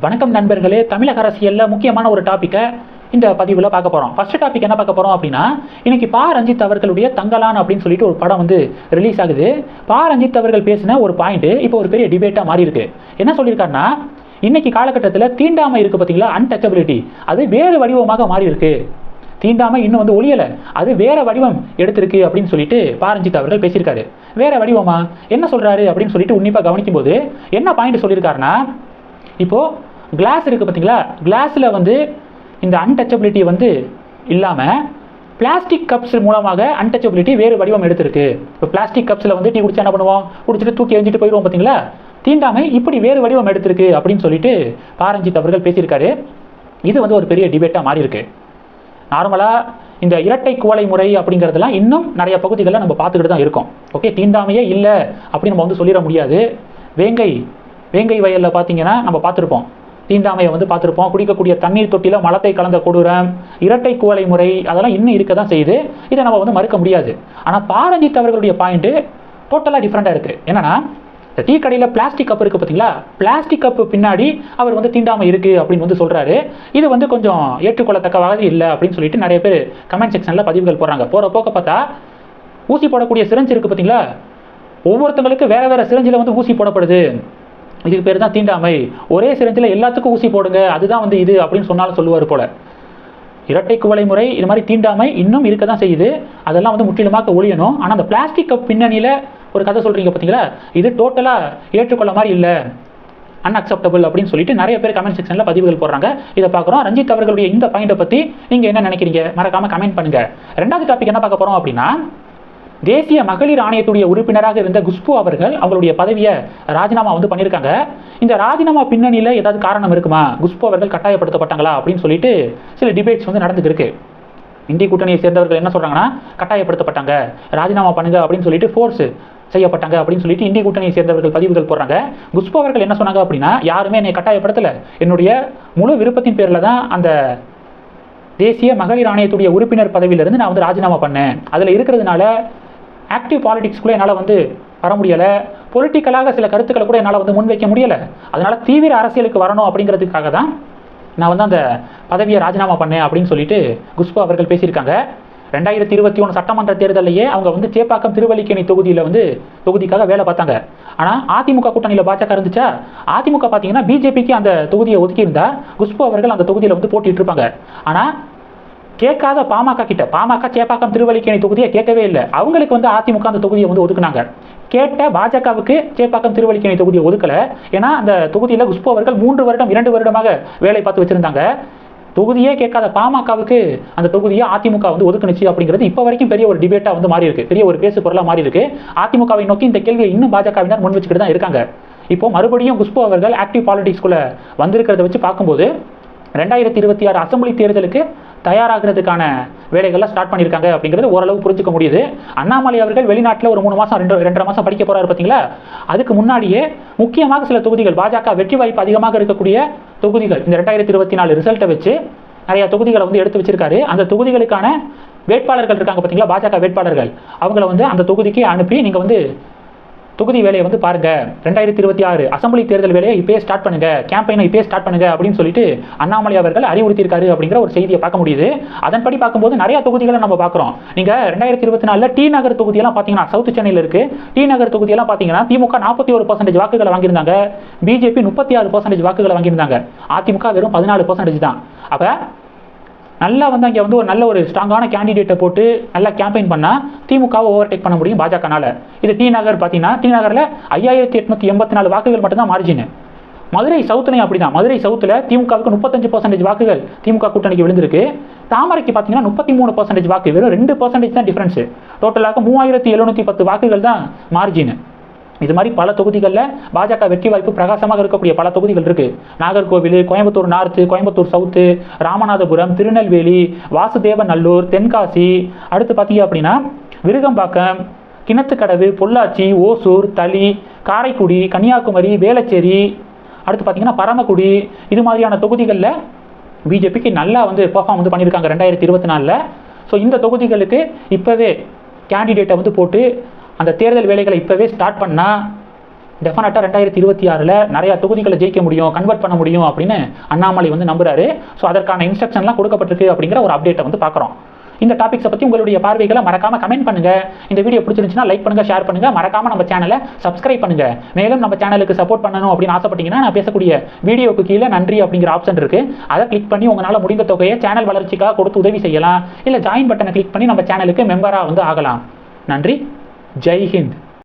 வணக்கம் நண்பர்களே தமிழக அரசியலில் முக்கியமான ஒரு டாப்பிக்கை இந்த பதிவில் பார்க்க போகிறோம் ஃபர்ஸ்ட் டாபிக் என்ன பார்க்க போகிறோம் அப்படின்னா இன்னைக்கு பா. ரஞ்சித் அவர்களுடைய தங்கலான் அப்படின்னு சொல்லிட்டு ஒரு படம் வந்து ரிலீஸ் ஆகுது. பா. ரஞ்சித் அவர்கள் பேசின ஒரு பாயிண்ட் இப்போ ஒரு பெரிய டிபேட்டாக மாறி இருக்கு. என்ன சொல்லியிருக்காருன்னா இன்னைக்கு காலகட்டத்தில் தீண்டாமை இருக்கு பார்த்தீங்களா அன்டச்சபிலிட்டி அது வேறு வடிவமாக மாறி இருக்கு. தீண்டாமை இன்னும் வந்து ஒளியலை அது வேற வடிவம் எடுத்திருக்கு அப்படின்னு சொல்லிட்டு பாரஞ்சித் அவர்கள் பேசியிருக்காரு. வேற வடிவமா? என்ன சொல்றாரு அப்படின்னு சொல்லிட்டு உன்னிப்பாக கவனிக்கும் போது என்ன பாயிண்ட் சொல்லியிருக்காருன்னா இப்போது கிளாஸ் இருக்குது பார்த்தீங்களா? கிளாஸில் வந்து இந்த அன்டச்சபிலிட்டி வந்து இல்லாமல் பிளாஸ்டிக் கப்ஸ் மூலமாக அன்டச்சபிலிட்டி வேறு வடிவம் எடுத்திருக்கு. இப்போ பிளாஸ்டிக் கப்ஸில் வந்து டீ குடிச்சா என்ன பண்ணுவோம்? குடிச்சிட்டு தூக்கி எறிஞ்சிட்டு போயிடுவோம் பார்த்தீங்களா? தீண்டாமை இப்படி வேறு வடிவம் எடுத்திருக்கு அப்படின்னு சொல்லிட்டு பாரஞ்சித் அவர்கள் பேசியிருக்காரு. இது வந்து ஒரு பெரிய டிபேட்டாக மாறி இருக்கு நார்மலாக இந்த இரட்டை குவளை முறை அப்படிங்கிறதெல்லாம் இன்னும் நிறைய பகுதிகளில் நம்ம பார்த்துக்கிட்டு தான் இருக்கோம். ஓகே தீண்டாமையே இல்லை அப்படின்னு நம்ம வந்து சொல்லிட முடியாது. வேங்கை வேங்கை வயலில் பார்த்தீங்கன்னா நம்ம பார்த்துருப்போம். தீண்டாமையை வந்து பார்த்துருப்போம். குடிக்கக்கூடிய தண்ணீர் தொட்டியில் மலத்தை கலந்த கொடூரம் இரட்டை குவளை முறை அதெல்லாம் இன்னும் இருக்க தான் செய்யுது. இதை நம்ம வந்து மறுக்க முடியாது. ஆனால் பாரஞ்சித் அவர்களுடைய பாயிண்ட்டு டோட்டலாக டிஃப்ரெண்ட்டாக இருக்குது என்னென்னா இந்த டீ கடையில் பிளாஸ்டிக் கப் இருக்குது பார்த்தீங்களா பிளாஸ்டிக் கப்பு பின்னாடி அவர் வந்து தீண்டாமை இருக்குது அப்படின்னு வந்து சொல்கிறாரு இது வந்து கொஞ்சம் ஏற்றுக்கொள்ளத்தக்க வகை இல்லை அப்படின்னு சொல்லிட்டு நிறைய பேர் கமெண்ட் செக்ஷனில் பதிவுகள் போடுறாங்க. போகிற போக்க பார்த்தா ஊசி போடக்கூடிய சிரஞ்சு இருக்குது பார்த்தீங்களா ஒவ்வொருத்தங்களுக்கு வேறு வேறு சிரஞ்சில் வந்து ஊசி போடப்படுது. இதுக்கு பேர் தான் தீண்டாமை. ஒரே சிரஞ்சில் எல்லாத்துக்கும் ஊசி போடுங்க. அதுதான் வந்து இது அப்படின்னு சொன்னாலும் சொல்லுவார் போல. இரட்டை குவளை முறை இது மாதிரி தீண்டாமை இன்னும் இருக்க தான் செய்யுது. அதெல்லாம் வந்து முற்றிலுமாக ஒழியணும். ஆனால் அந்த பிளாஸ்டிக் கப் பின்னணியில் ஒரு கதை சொல்கிறீங்க பார்த்தீங்களா இது டோட்டலாக ஏற்றுக்கொள்ள மாதிரி இல்லை. அன்அக்செப்டபிள் அப்படின்னு சொல்லிட்டு நிறைய பேர் கமெண்ட் செக்ஷனில் பதிவுகள் போடுறாங்க. இதை பார்க்குறோம். ரஞ்சித் அவர்களுடைய இந்த பாயிண்டை பற்றி நீங்கள் என்ன நினைக்கிறீங்க? மறக்காமல் கமெண்ட் பண்ணுங்க. ரெண்டாவது டாபிக் என்ன பார்க்க போகிறோம் அப்படின்னா தேசிய மகளிர் ஆணையத்துடைய உறுப்பினராக இருந்த குஷ்பு அவர்கள் அவருடைய பதவியை ராஜினாமா வந்து பண்ணியிருக்காங்க. இந்த ராஜினாமா பின்னணியில் ஏதாவது காரணம் இருக்குமா? குஷ்பு அவர்கள் கட்டாயப்படுத்தப்பட்டாங்களா அப்படின்னு சொல்லிட்டு சில டிபேட்ஸ் வந்து நடந்துட்டு இந்திய கூட்டணியை சேர்ந்தவர்கள் என்ன சொல்கிறாங்கன்னா கட்டாயப்படுத்தப்பட்டாங்க. ராஜினாமா பண்ணுங்க அப்படின்னு சொல்லிட்டு ஃபோர்ஸ் செய்யப்பட்டாங்க அப்படின்னு சொல்லிட்டு இந்திய கூட்டணியை சேர்ந்தவர்கள் பதிவுகள் போடுறாங்க. குஷ்பு அவர்கள் என்ன சொன்னாங்க அப்படின்னா யாருமே என்னை கட்டாயப்படுத்தலை. என்னுடைய முழு விருப்பத்தின் பேரில் தான் அந்த தேசிய மகளிர் ஆணையத்துடைய உறுப்பினர் பதவியிலிருந்து நான் வந்து ராஜினாமா பண்ணேன். அதில் இருக்கிறதுனால ஆக்டிவ் பாலிடிக்ஸ்குள்ளே என்னால் வந்து வர முடியலை. பொலிட்டிக்கலாக சில கருத்துக்களை கூட என்னால் வந்து முன்வைக்க முடியலை. அதனால் தீவிர அரசியலுக்கு வரணும் அப்படிங்கிறதுக்காக தான் நான் வந்து அந்த பதவியை ராஜினாமா பண்ணேன் அப்படின்னு சொல்லிட்டு குஷ்பு அவர்கள் பேசியிருக்காங்க. ரெண்டாயிரத்தி இருபத்தி ஒன்று சட்டமன்ற தேர்தலையே அவங்க வந்து சேப்பாக்கம் திருவல்லிக்கேணி தொகுதியில் வந்து தொகுதிக்காக வேலை பார்த்தாங்க. ஆனால் அதிமுக கூட்டணியில் பாஜக இருந்துச்சா? அதிமுக பார்த்தீங்கன்னா பிஜேபிக்கு அந்த தொகுதியை ஒதுக்கியிருந்தா குஷ்பு அவர்கள் அந்த தொகுதியில் வந்து போட்டிட்டு இருப்பாங்க ஆனால் கேட்காத பாமக கிட்ட பாமக சேப்பாக்கம் திருவல்லிக்கேணி தொகுதியை கேட்கவே இல்லை. அவங்களுக்கு வந்து அதிமுக அந்த தொகுதியை வந்து ஒதுக்குனாங்க. கேட்ட பாஜகவுக்கு சேப்பாக்கம் திருவல்லிக்கேணி தொகுதியை ஒதுக்கல. ஏன்னா அந்த தொகுதியில் குஷ்பு அவர்கள் மூன்று வருடம் இரண்டு வருடமாக வேலை பார்த்து வச்சிருந்தாங்க. தொகுதியே கேட்காத பாமகவுக்கு அந்த தொகுதியை அதிமுக வந்து ஒதுக்குனுச்சு அப்படிங்கிறது இப்போ வரைக்கும் பெரிய ஒரு டிபேட்டாக வந்து மாறி இருக்கு பெரிய ஒரு பேசு பொருளாக மாறி இருக்கு அதிமுகவை நோக்கி இந்த கேள்வியை இன்னும் பாஜகவினர் முன் வச்சுக்கிட்டு தான் இருக்காங்க. இப்போ மறுபடியும் குஷ்பு அவர்கள் ஆக்டிவ் பாலிடிக்ஸ்குள்ளே வந்திருக்கிறத வச்சு பார்க்கும்போது ரெண்டாயிரத்தி இருபத்தி ஆறு அசம்பிளி தேர்தலுக்கு தயாராகிறதுக்கான வேலைகள்லாம் ஸ்டார்ட் பண்ணியிருக்காங்க அப்படிங்கிறது ஓரளவு புரிஞ்சுக்க முடியுது. அண்ணாமலை அவர்கள் வெளிநாட்டில் ஒரு மூணு மாதம் ரெண்டு ரெண்டரை மாதம் படிக்க போகிறாரு பார்த்தீங்களா அதுக்கு முன்னாடியே முக்கியமாக சில தொகுதிகள் பாஜக வெற்றி வாய்ப்பு அதிகமாக இருக்கக்கூடிய தொகுதிகள் இந்த ரெண்டாயிரத்தி இருபத்தி நாலு ரிசல்ட்டை வச்சு நிறைய தொகுதிகளை வந்து எடுத்து வச்சிருக்காரு. அந்த தொகுதிகளுக்கான வேட்பாளர்கள் இருக்காங்க பார்த்தீங்களா பாஜக வேட்பாளர்கள். அவங்கள வந்து அந்த தொகுதிக்கு அனுப்பி நீங்கள் வந்து தொகுதி வேலையை வந்து பாருங்க. ரெண்டாயிரத்தி இருபத்தி ஆறு அசம்பிளி தேர்தல் வேலையை இப்பயே ஸ்டார்ட் பண்ணுங்க. கேம்பெயினை இப்பயே ஸ்டார்ட் பண்ணுங்க அப்படின்னு சொல்லிட்டு அண்ணாமலை அவர்கள் அறிவுறுத்தியிருக்காரு அப்படிங்கிற ஒரு செய்தியை பார்க்க முடியுது. அதன்படி பார்க்கும்போது நிறைய தொகுதிகளை நம்ம பார்க்குறோம். நீங்க ரெண்டாயிரத்தி இருபத்தி நாலில் டி நகர் தொகுதியெல்லாம் பார்த்தீங்கன்னா சவுத் சென்னையில் இருக்கு. டி நகர் தொகுதியெல்லாம் பார்த்தீங்கன்னா திமுக நாற்பத்தி ஒரு பர்சன்டேஜ் வாக்குகளை வாங்கியிருந்தாங்க. பிஜேபி முப்பத்தி ஆறு பர்சன்டேஜ் வாக்குகளை வாங்கியிருந்தாங்க. அதிமுக வெறும் பதினாலு பர்சன்டேஜ் தான். அப்போ நல்லா வந்து அங்கே வந்து ஒரு நல்ல ஒரு ஸ்ட்ராங்கான கேண்டிடேட்டை போட்டு நல்லா கேம்பெயின் பண்ணால் திமுகவை ஓவர்டேக் பண்ண முடியும் பாஜகனால். இது டி நகர் பார்த்தீங்கன்னா டி நகரில் ஐயாயிரத்தி எட்நூற்றி எண்பத்தி நாலு வாக்குகள் மட்டும்தான் மார்ஜின் மதுரை சவுத்துலையும் அப்படிதான். மதுரை சவுத்தில் திமுகவுக்கு முப்பத்தஞ்சு பர்சன்டேஜ் வாக்குகள் திமுக கூட்டணிக்கு விழுந்திருக்கு. தாமரைக்கு பார்த்தீங்கன்னா முப்பத்தி மூணு பர்சன்டேஜ் வாக்கு வெறும் ரெண்டு பர்சன்டேஜ் தான் டிஃப்ரென்ஸு டோட்டலாக மூவாயிரத்தி எழுநூற்றி பத்து வாக்குகள் தான் மார்ஜின் இது மாதிரி பல தொகுதிகளில் பாஜக வெற்றி வாய்ப்பு பிரகாசமாக இருக்கக்கூடிய பல தொகுதிகள் இருக்குது நாகர்கோவில் கோயம்புத்தூர் நார்த்து கோயம்புத்தூர் சவுத்து ராமநாதபுரம் திருநெல்வேலி வாசுதேவநல்லூர் தென்காசி. அடுத்து பார்த்தீங்க அப்படின்னா விருகம்பாக்கம் கிணத்துக்கடவு பொள்ளாச்சி ஓசூர் தளி காரைக்குடி கன்னியாகுமரி வேளச்சேரி. அடுத்து பார்த்தீங்கன்னா பரமக்குடி. இது மாதிரியான தொகுதிகளில் பிஜேபிக்கு நல்லா வந்து பர்ஃபார்ம் வந்து பண்ணியிருக்காங்க ரெண்டாயிரத்தி இருபத்தி நாலில். ஸோ இந்த தொகுதிகளுக்கு இப்போவே கேண்டிடேட்டை வந்து போட்டு அந்த தேர்தல் வேலைகளை இப்போவே ஸ்டார்ட் பண்ணால் டெஃபினட்டாக ரெண்டாயிரத்தி இருபத்தி ஆறில் நிறையா தொகுதிகளை ஜெயிக்க முடியும் கன்வெர்ட் பண்ண முடியும் அப்படின்னு அண்ணாமலை வந்து நம்புறாரு. ஸோ அதற்கான இன்ஸ்ட்ரக்ஷன்லாம் கொடுக்கப்பட்டிருக்கு அப்படிங்கிற ஒரு அப்டேட்டை வந்து பார்க்குறோம். இந்த டாபிக்ஸை பற்றி உங்களுடைய பார்வைகளை மறக்காம கமெண்ட் பண்ணுங்க. இந்த வீடியோ பிடிச்சிருந்துச்சுன்னா லைக் பண்ணுங்க ஷேர் பண்ணுங்க. மறக்காம நம்ம சேனலை சப்ஸ்கிரைப் பண்ணுங்க. மேலும் நம்ம சேனலுக்கு சப்போர்ட் பண்ணணும் அப்படின்னு ஆசைப்பட்டீங்கன்னா நான் பேசக்கூடிய வீடியோக்கு கீழே நன்றி அப்படிங்கிற ஆப்ஷன் இருக்கு. அதை கிளிக் பண்ணி உங்களால் முடிந்த தொகையை சேனல் வளர்ச்சிக்காக கொடுத்து உதவி செய்யலாம். இல்லை ஜாயின் பட்டனை கிளிக் பண்ணி நம்ம சேனலுக்கு மெம்பராக வந்து ஆகலாம். நன்றி. Jai Hind